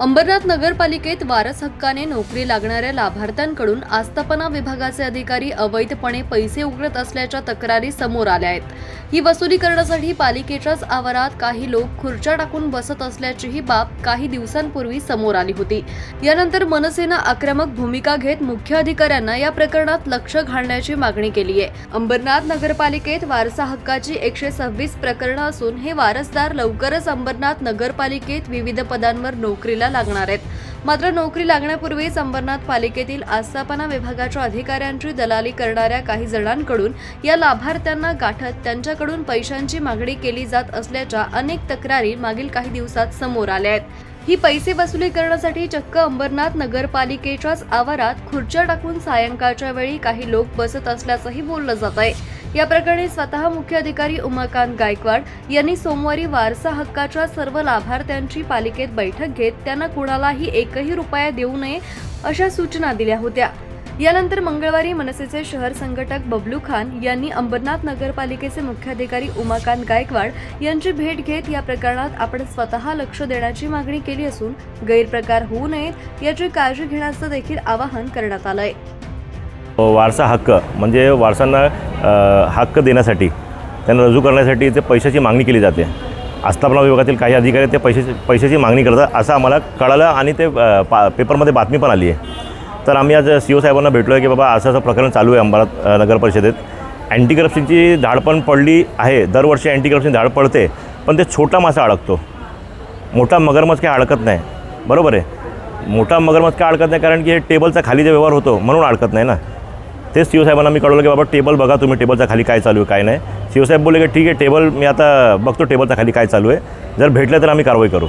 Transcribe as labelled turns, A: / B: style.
A: अंबरनाथ नगरपालिकेत वारस हक्काने नोकरी लागणाऱ्या लाभार्थ्यांकडून आस्थापना विभागाचे अधिकारी अवैधपणे पैसे उघडत असल्याच्या तक्रारी समोर आल्या आहेत. ही वसुली करण्यासाठी पालिकेच्याच आवारात काही लोक खुर्च्या टाकून बसत असल्याचीही बाब काही दिवसांपूर्वी समोर आली होती. यानंतर मनसेनं आक्रमक भूमिका घेत मुख्य अधिकाऱ्यांना या प्रकरणात लक्ष घालण्याची मागणी केली आहे. अंबरनाथ नगरपालिकेत वारसा हक्काची एकशे सव्वीस प्रकरणं असून हे वारसदार लवकरच अंबरनाथ नगरपालिकेत विविध पदांवर नोकरीला लागणार आहेत. मात्र नोकरी लागण्यापूर्वीच अंबरनाथ पालिकेतील आस्थापना विभागाच्या अधिकाऱ्यांची दलाली करणाऱ्या काही जणांकडून या लाभार्थ्यांना गाठत त्यांच्याकडून पैशांची मागणी केली जात असल्याच्या अनेक तक्रारी मागील काही दिवसात समोर आल्या आहेत. ही पैसे वसुली करण्यासाठी चक्क अंबरनाथ नगरपालिकेच्याच आवारात खुर्च्या टाकून सायंकाळच्या वेळी काही लोक बसत असल्याचंही बोललं जात आहे. या प्रकरणी स्वतः मुख्य अधिकारी उमाकांत गायकवाड यांनी सोमवारी वारसा हक्काच्या सर्व लाभार्थ्यांची पालिकेत बैठक घेत त्यांना कुणालाही एकही रुपया देऊ नये अशा सूचना दिल्या होत्या. यानंतर मंगळवारी मनसेचे शहर संघटक बबलू खान यांनी अंबरनाथ नगरपालिकेचे मुख्याधिकारी उमाकांत गायकवाड यांची भेट घेत या प्रकरणात आपण स्वतः लक्ष देण्याची मागणी केली असून गैरप्रकार होऊ नयेत याची काळजी घेण्याचं देखील आवाहन करण्यात आलंय.
B: वारसा हक्क म्हणजे वारसांना हक्क देण्यासाठी त्यांना रजू करण्यासाठी ते पैशाची मागणी केली जाते. आस्थापना विभागातील काही अधिकारी ते पैशाची पैशाची मागणी करतात असं आम्हाला कळालं आणि ते पा पेपरमध्ये बातमी पण आली आहे. तर आम्ही आज सी ओ साहेबांना भेटलो आहे की बाबा असं असं प्रकरण चालू आहे अंबाला नगर परिषदेत. अँटी करप्शनची धाड पण पडली आहे. दरवर्षी अँटी करप्शन धाड पडते पण ते छोटा मासा अडकतो. मोठा मगरमच्छ काय अडकत नाही. बरोबर आहे? मोठा मगरमच्छ काय अडकत नाही? कारण की हे टेबलचा खाली जे व्यवहार होतो म्हणून अडकत नाही ना. तेच सी साहेबांना मी कळवलं की बाबा टेबल बघा तुम्ही टेबलचा खाली काय चालू आहे काय नाही. सी साहेब बोलले की ठीक आहे टेबल मी आता बघतो टेबलचा खाली काय चालू आहे. जर भेटलं तर आम्ही कारवाई करू.